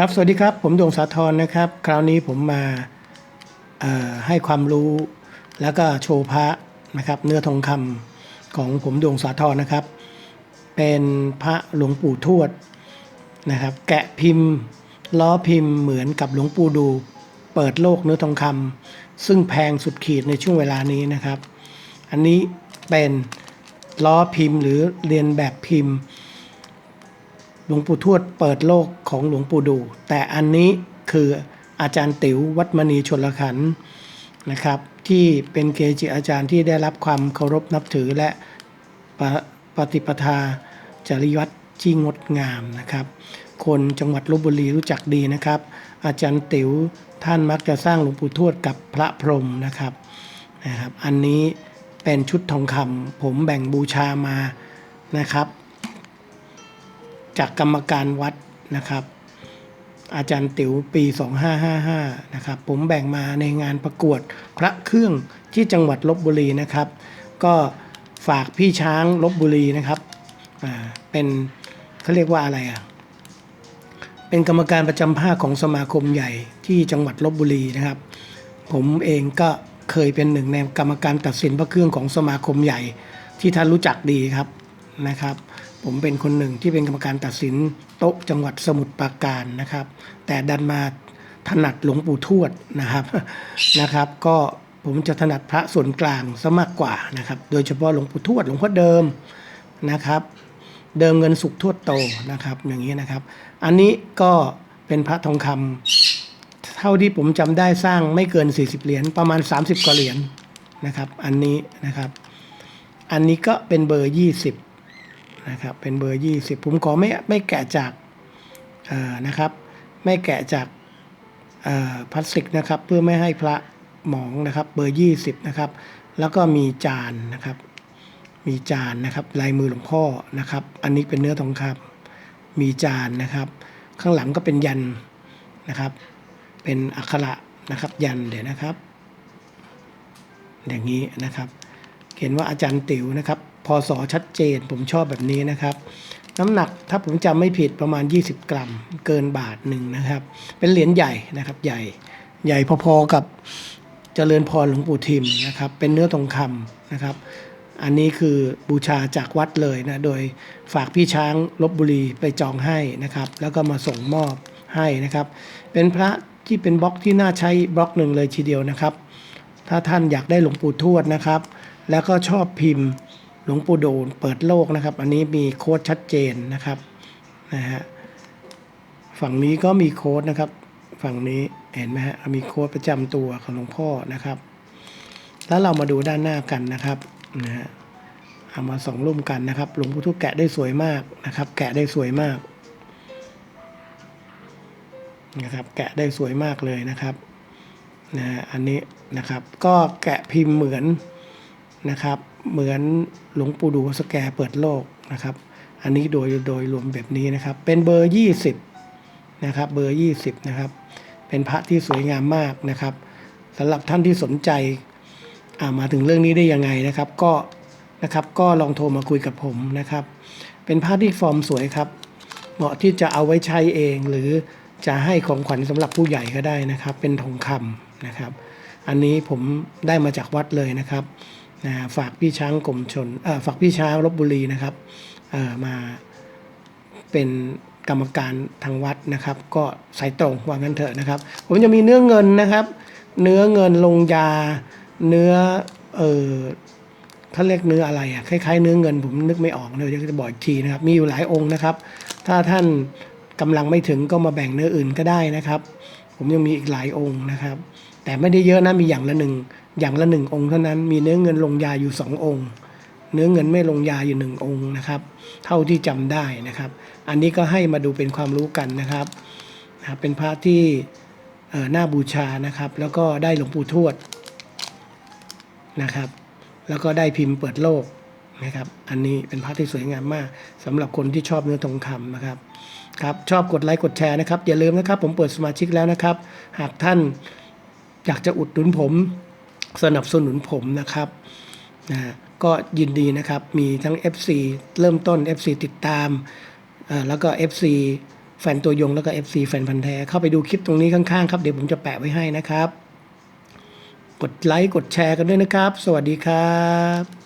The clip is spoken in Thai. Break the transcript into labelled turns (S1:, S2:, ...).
S1: ครับ สวัสดีครับ ผมดวงสาธรนะครับ คราวนี้ผมมาให้ความรู้แล้วก็โชว์พระนะครับ เนื้อทองคำของผมดวงสาธรนะครับ เป็นพระหลวงปู่ทวดนะครับ แกะพิมพ์ ล้อพิมพ์เหมือนกับหลวงปู่ดู เปิดโลกเนื้อทองคำซึ่งแพงสุดขีดในช่วงเวลานี้นะครับ อันนี้เป็นล้อพิมพ์หรือเรียนแบบพิมพ์ หลวงปู่ทวดเปิดโลกของหลวงปู่ดู แต่อันนี้คืออาจารย์ติ๋ววัดมณีชนลขันนะครับที่เป็นเกจิอาจารย์ที่ได้รับความเคารพนับถือและปะปฏิปทาจริยวัตรที่งดงามนะครับ คนจังหวัดลบบุรีรู้จักดีนะครับ อาจารย์ติ๋วท่านมักจะสร้างหลวงปู่ทวดกับพระพรหมนะครับนะครับ อันนี้เป็นชุดทองคำผมแบ่งบูชามานะครับ จากกรรมการวัดนะครับ อาจารย์ติ๋วปี 2555 นะครับ ผมแบ่งมาในงานประกวดพระเครื่องที่จังหวัดลบบุรีนะครับ ก็ฝากพี่ช้างลบบุรีนะครับเป็นเขาเรียกว่าอะไรอะเป็นกรรมการประจำภาคของสมาคมใหญ่ที่จังหวัดลบบุรีนะครับ ผมเองก็เคยเป็นหนึ่งในกรรมการตัดสินพระเครื่องของสมาคมใหญ่ที่ท่านรู้จักดีครับนะครับ ผมเป็นคนหนึ่งที่เป็นกรรมการตัดสินโต๊ะจังหวัดสมุทรปราการนะครับ แต่ดันมาถนัดหลวงปู่ทวดนะครับนะครับ ก็ผมจะถนัดพระส่วนกลางซะมากกว่านะครับ โดยเฉพาะหลวงปู่ทวดหลวงพ่อเดิมนะครับ เดิมเงินสุขทวดโตนะครับ อย่างนี้นะครับ อันนี้ก็เป็นพระทองคำเท่าที่ผมจำได้สร้างไม่เกิน 40 เหรียญประมาณ 30กว่าเหรียญนะครับ อันนี้นะครับ อันนี้ก็เป็นเบอร์ 20 นะครับเป็นเบอร์ 20 ผมขอไม่ไม่แกะจากนะครับ ไม่แกะจากพลาสติกนะครับ เพื่อไม่ให้พระหมองนะครับเบอร์ 20 นะครับ แล้วก็มีจานนะครับ มีจานนะครับลายมือหลวงพ่อนะครับ อันนี้เป็นเนื้อทองคำมีจานนะครับ ข้างหลังก็เป็นยันนะครับ เป็นอักขระนะครับ ยันเดี๋ยวนะครับ อย่างนี้นะครับ เขียนว่าอาจารย์ติ๋วนะครับ พศชัดเจน ผมชอบแบบนี้นะครับ น้ำหนักถ้าผมจำไม่ผิดประมาณ 20 กรัม เกินบาทหนึ่งนะครับ เป็นเหรียญใหญ่นะครับใหญ่ใหญ่พอๆกับเจริญพรหลวงปู่ทิมนะครับ เป็นเนื้อทองคำนะครับ อันนี้คือบูชาจากวัดเลยนะ โดยฝากพี่ช้างลบบุรีไปจองให้นะครับ แล้วก็มาส่งมอบให้นะครับ เป็นพระที่เป็นบล็อกที่น่าใช้บล็อกหนึ่งเลยทีเดียวนะครับ ถ้าท่านอยากได้หลวงปู่ทวดนะครับ แล้วก็ชอบพิมพ์ หลวงปู่โดนเปิดโลกนะครับ อันนี้มีโค้ดชัดเจนนะครับนะฮะฝั่งนี้ก็มีโค้ดนะครับ ฝั่งนี้เห็นไหมฮะมีโค้ดประจำตัวของหลวงพ่อนะครับแล้วเรามาดูด้านหน้ากันนะครับนะฮะเอามาสองร่วมกันนะครับ หลวงปู่ทวดแกะได้สวยมากนะครับ แกะได้สวยมากนะครับ แกะได้สวยมากเลยนะครับนะฮะอันนี้นะครับ ก็แกะพิมพ์เหมือนนะครับ เหมือนหลวงปู่ดูสแกรเปิดโลกนะครับ อันนี้โดยโดยรวมแบบนี้นะครับ เป็นเบอร์ 20นะครับเบอร์ 20นะครับ เป็นพระที่สวยงามมากนะครับสำหรับท่านที่สนใจอ่ามาถึงเรื่องนี้ได้ยังไงนะครับ ก็นะครับก็ลองโทรมาคุยกับผมนะครับ เป็นพระที่ฟอร์มสวยครับเหมาะที่จะเอาไว้ใช้เองหรือจะให้ของขวัญสำหรับผู้ใหญ่ก็ได้นะครับ เป็นทองคำนะครับ อันนี้ผมได้มาจากวัดเลยนะครับ นะฝากพี่ช้างกรมชนฝากพี่ช้างลบบุรีนะครับมาเป็นกรรมการทางวัดนะครับ ก็สายตรงว่างั้นเถอะนะครับ ผมจะมีเนื้อเงินนะครับ เนื้อเงินลงยา เนื้อเออเขาเรียกเนื้ออะไรอะคล้ายๆเนื้อเงินผมนึกไม่ออกเลยเดี๋ยวจะบอกอีกทีนะครับ มีอยู่หลายองค์นะครับ ถ้าท่านกำลังไม่ถึงก็มาแบ่งเนื้ออื่นก็ได้นะครับ ผมยังมีอีกหลายองค์นะครับ แต่ไม่ได้เยอะนะมีอย่างละหนึ่ง อย่างละหนึ่งองค์เท่านั้นมีเนื้อเงินลงยาอยู่สององค์ เนื้อเงินไม่ลงยาอยู่หนึ่งองค์นะครับ เท่าที่จำได้นะครับ อันนี้ก็ให้มาดูเป็นความรู้กันนะครับเป็นพระที่เอ่อน่าบูชานะครับ แล้วก็ได้หลวงปู่ทวดนะครับ แล้วก็ได้พิมพ์เปิดโลกนะครับ อันนี้เป็นพระที่สวยงามมากสำหรับคนที่ชอบเนื้อทองคำนะครับครับชอบกดไลค์กดแชร์นะครับ อย่าลืมนะครับ ผมเปิดสมาชิกแล้วนะครับ หากท่านอยากจะอุดหนุนผม สนับสนุนผมนะครับนะก็ยินดีนะครับ มีทั้ง FC เริ่มต้น FC ติดตาม แล้วก็ FC แฟนตัวยงแล้วก็ FC แฟนพันธ์แท้ เข้าไปดูคลิปตรงนี้ข้างๆครับ เดี๋ยวผมจะแปะไว้ให้นะครับ กดไลค์ กดแชร์กันด้วยนะครับ สวัสดีครับ